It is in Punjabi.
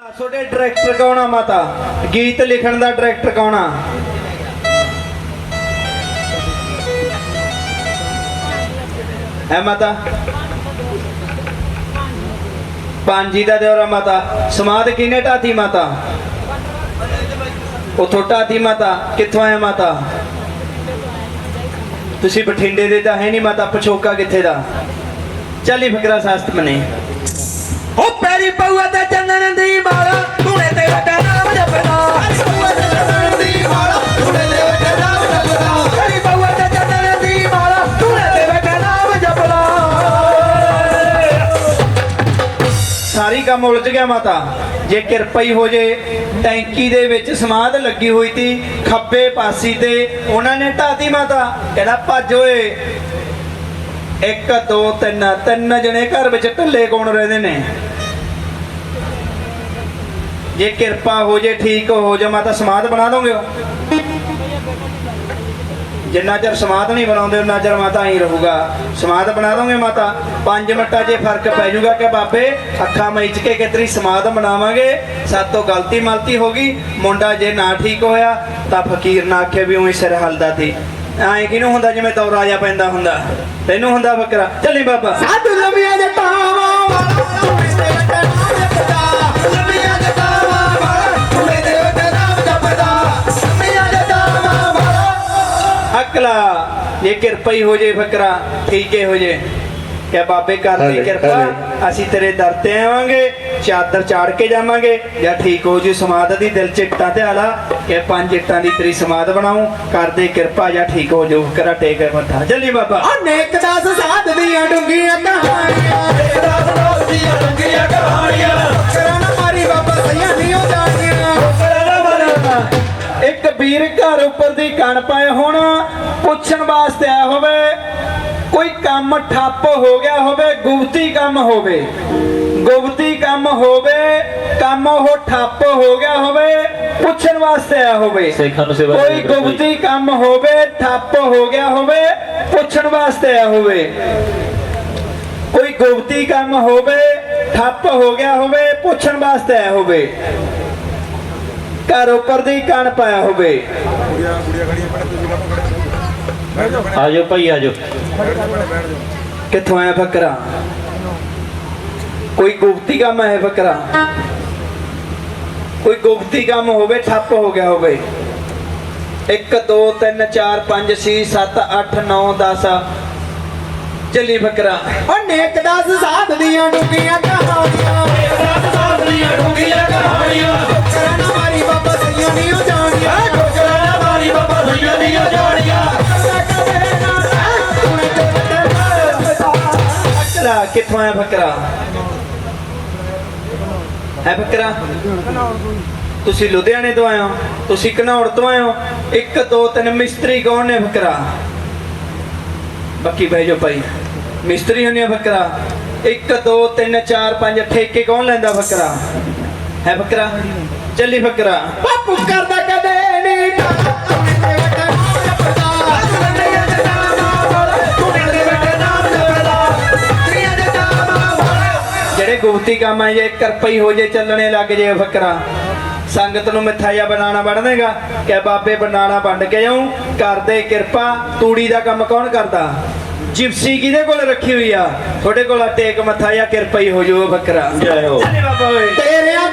ਤੁਹਾਡੇ ਡਾਇਰੈਕਟਰ ਕੌਣ ਆ ਮਾਤਾ? ਗੀਤ ਲਿਖਣ ਦਾ ਡਾਇਰੈਕਟਰ ਕੌਣ ਆ? ਹੈ ਮਾਤਾ? ਪਾਂਜੀ ਦਾ ਦਿਓਰਾ ਮਾਤਾ। ਸਮਾਦ ਕਿਨੇ ਢਾਤੀ ਮਾਤਾ? ਉਥੋਂ ਢਾਤੀ ਮਾਤਾ। ਕਿੱਥੋਂ ਆਇਆ ਮਾਤਾ? ਤੁਸੀਂ ਬਠਿੰਡੇ ਦੇ ਤਾਂ ਹੈ ਨਹੀਂ ਮਾਤਾ, ਪਛੋਕਾ ਕਿੱਥੇ ਦਾ? ਚੱਲੀ ਫਕਰਾ ਸਾਸਤ ਮਨੇ ਉਹ ਪੈਰੀ ਪਊਆ ਤੇ ਚੰਨਣ ਦੀ ਮਾਲਾ ਤੂਨੇ ਤੇ ਵੱਡਾ ਨਾਮ ਜਪਦਾ ਪਊਆ ਤੇ ਚੰਨਣ ਦੀ ਮਾਲਾ ਤੂਨੇ ਤੇ ਵੱਡਾ ਨਾਮ ਜਪਦਾ। ਪੈਰੀ ਪਊਆ ਤੇ ਚੰਨਣ ਦੀ ਮਾਲਾ ਤੂਨੇ ਤੇ ਵੱਡਾ ਨਾਮ ਜਪਦਾ। ਸਾਰੀ ਕੰਮ ਉਲਝ ਗਿਆ ਮਾਤਾ। ਜੇ ਕਿਰਪਾ ਹੋ ਜੇ, ਟੈਂਕੀ ਦੇ ਵਿੱਚ ਸਮਾਧ ਲੱਗੀ ਹੋਈ ਤੀ, ਖੱਬੇ ਪਾਸੀ ਤੇ ਉਹਨਾਂ ਨੇ ਢਾਤੀ ਮਾਤਾ। ਕਹਿੰਦਾ, ਭੱਜ ਓਏ। ਇੱਕ, ਦੋ, ਤਿੰਨ ਤਿੰਨ ਜਣੇ ਘਰ ਵਿੱਚ ਢੱਲੇ ਕੌਣ ਰਹਿੰਦੇ ਨੇ? ਜੇ ਕਿਰਪਾ ਹੋ ਜੇ, ਠੀਕ ਹੋ ਜਾ, ਮਾਤਾ ਸਮਾਧ ਬਣਾ ਦੋਗੇ? ਜਿੰਨਾ ਚਿਰ ਸਮਾਧ ਨਹੀਂ ਬਣਾਉਂਦੇ ਉਹਨਾਂ ਚਿਰ ਮਾਤਾ ਹੀ ਰਹੂਗਾ। ਸਮਾਧ ਬਣਾ ਦੋਗੇ ਮਾਤਾ? 5 ਮਿੰਟਾਂ 'ਚ ਫ਼ਰਕ ਪੈ ਜਾਊਗਾ ਕਿ ਬਾਬੇ, ਅੱਖਾਂ ਮੀਚ ਕੇ ਕਿਤਰੀ ਸਮਾਧ ਬਣਾਵਾਂਗੇ ਸਾਤੋਂ ਗਲਤੀ ਮਲਤੀ ਹੋ ਗਈ। ਮੁੰਡਾ ਜੇ ਨਾ ਠੀਕ ਹੋਇਆ, ਤਾਂ ਫਕੀਰ ਨਾ ਆਖੇ ਵੀ ਉਹੀ ਸਿਰ ਹਲਦਾ ਤੀ ਐਂ ਕਿਹਨੂੰ ਹੁੰਦਾ ਜਿਵੇਂ ਦੌਰਾ ਜਾ ਪੈਂਦਾ ਹੁੰਦਾ? ਤੈਨੂੰ ਹੁੰਦਾ ਬੱਕਰਾ। ਚੱਲੀ ਬਾਬਾ। ਸਾਧੂ ਲੰਮੀਆਂ ਜਟਾਵਾਂ ਵਾਲਾ ਤੂਨੇ ਤੇ ਵੱਡਾ ਨਾਮ ਜਪਦਾ ਲੰਮੀਆਂ ਜਟਾਵਾਂ ਵਾਲਾ ਤੂਨੇ ਤੇ ਵੱਡਾ ਨਾਮ ਜਪਦਾ ਲੰਮੀਆਂ ਜਟਾਵਾਂ ਵਾਲਾ। ਅਕਲਾ ਜੇ ਕਿਰਪਾ ਹੀ ਜੇ ਫਕਰਾ ਠੀਕ ਹੋ ਜੇ। ਕਿ ਬਾਬੇ ਕਰ ਦੀ ਕਿਰਪਾ। ਅਸੀਂ ਤੇਰੇ ਦਰ ਤੇ ਆਵਾਂਗੇ ਚਾਦਰ ਚਾੜ ਕੇ ਜਾਵਾਂਗੇ ਜਾਂ ਠੀਕ ਹੋ ਜੀ ਸਮਾਦ ਦੀ ਦਿਲ ਚ ਇੱਟਾਂ ਤੇ ਆਲਾ ਕਿ ਪੰਜ ਇੱਟਾਂ ਦੀ ਤੇਰੀ ਸਮਾਦ ਬਣਾਉ ਕਰਦੇ ਕਿਰਪਾ ਜਾਂ ਠੀਕ ਹੋ ਜੋ ਕਰਾ ਟੇਕ ਮੱਥਾ ਜੱਲੀ ਬਾਬਾ। ਅਨੇਕ ਦਾਸ ਸਾਧ ਦੀਆਂ ਡੁੰਗੀਆਂ ਕਹਾਣੀਆਂ। ਅਨੇਕ ਦਾਸ ਦਾਸ ਦੀਆਂ ਡੁੰਗੀਆਂ ਕਹਾਣੀਆਂ। ਕਰਨ ਮਾਰੀ ਬਾਬਾ ਸਈਆਂ ਨਹੀਂ ਹੋ ਜਾਣੀਆਂ। ਇੱਕ ਵੀਰ ਘਰ ਉੱਪਰ ਦੀ ਕਣ ਪਾਏ ਹੁਣ ਪੁੱਛਣ ਵਾਸਤੇ ਆਇਆ ਹੋਵੇ ਕੋਈ ਕੰਮ ਠੱਪ ਹੋ ਗਿਆ ਹੋਵੇ ਗੁਪਤੀ ਕੰਮ ਹੋਵੇ। ਗੁਪਤੀ ਕੰਮ ਹੋਵੇ ਕੰਮ ਉਹ ਠੱਪ ਹੋ ਗਿਆ ਹੋਵੇ ਪੁੱਛਣ ਵਾਸਤੇ ਆਇਆ ਹੋਵੇ। ਕੋਈ ਗੁਪਤੀ ਕੰਮ ਹੋਵੇ ਠੱਪ ਹੋ ਗਿਆ ਹੋਵੇ ਪੁੱਛਣ ਵਾਸਤੇ ਆਇਆ ਹੋਵੇ। ਕੋਈ ਗੁਪਤੀ ਕੰਮ ਹੋਵੇ ਠੱਪ ਹੋ ਗਿਆ ਹੋਵੇ ਪੁੱਛਣ ਵਾਸਤੇ ਆਇਆ ਹੋਵੇ। ਘਰ ਉੱਪਰ ਦੀ ਕਣ ਪਾਇਆ ਹੋਵੇ। ਆਜੋ ਭਾਈ ਆਜੋ। ਕਿੱਥੋਂ ਆਇਆ ਫਕਰਾ? ਕੋਈ ਗੁਪਤੀ ਕੰਮ ਹੈ ਫਕਰਾ? ਕੋਈ ਗੁਪਤੀ ਕੰਮ ਹੋਵੇ ਠੱਪ ਹੋ ਗਿਆ ਹੋਵੇ। 1 2 3 4 5 6 7 8 9 10 ਚੱਲੀ ਫਕਰਾ। ਅਨੇਕ ਦਾਸ ਸਾਧ ਦੀਆਂ ਡੁੰਗੀਆਂ ਕਹਾਣੀਆਂ। ਕਿੱਥੋਂ ਆਇਆ ਫਕਰਾ ਹੈ ਫਕਰਾ ਤੁਸੀਂ ਲੁਧਿਆਣੇ ਤੋਂ ਆਏ ਹੋ, ਤੁਸੀਂ ਘਨੌੜ ਤੋਂ ਆਏ ਹੋ 1 2 3 ਮਿਸਤਰੀ ਕੌਣ ਨੇ ਫਕਰਾ ਬੱਕੀ ਬਹਿ ਜਾਓ ਭਾਈ। ਮਿਸਤਰੀ ਹੁੰਨੇ ਆ ਫਕਰਾ 1 2 3 4 5 ਠੇਕੇ ਕੌਣ ਲੈਂਦਾ ਫਕਰਾ ਹੈ ਫਕਰਾ ਚੱਲੀ ਫਕਰਾ ਬਾਪੂ ਕਰਦਾ ਕਦੇ ਨਹੀਂ ਗੁਪਤੀ ਕੰਮ ਆ ਜੇ ਕਰਪਈ ਹੋ ਜੇ ਚੱਲਣੇ ਲੱਗ ਜੇ ਫਕਰਾ। ਸੰਗਤ ਨੂੰ ਮਿੱਠਾ ਜਿਹਾ ਬਣਾਉਣਾ ਬਣ ਦੇਗਾ ਕਿ ਬਾਬੇ ਬਣਾਣਾ ਵੰਡ ਕੇ ਜਾਉ ਕਰਦੇ ਕਿਰਪਾ ਤੂੜੀ ਦਾ ਕੰਮ ਕੌਣ ਕਰਦਾ? ਜਿਪਸੀ ਕਿਹਦੇ ਕੋਲ ਰੱਖੀ ਹੋਈ ਆ? ਤੁਹਾਡੇ ਕੋਲ ਟੇਕ ਮੱਥਾ ਜਾਂ ਕਿਰਪਈ ਹੋ ਜਾਊ ਫਕਰਾ। ਜੈ ਹੋ। ਚੱਲੇ ਬਾਬਾ ਓਏ ਤੇਰਿਆਂ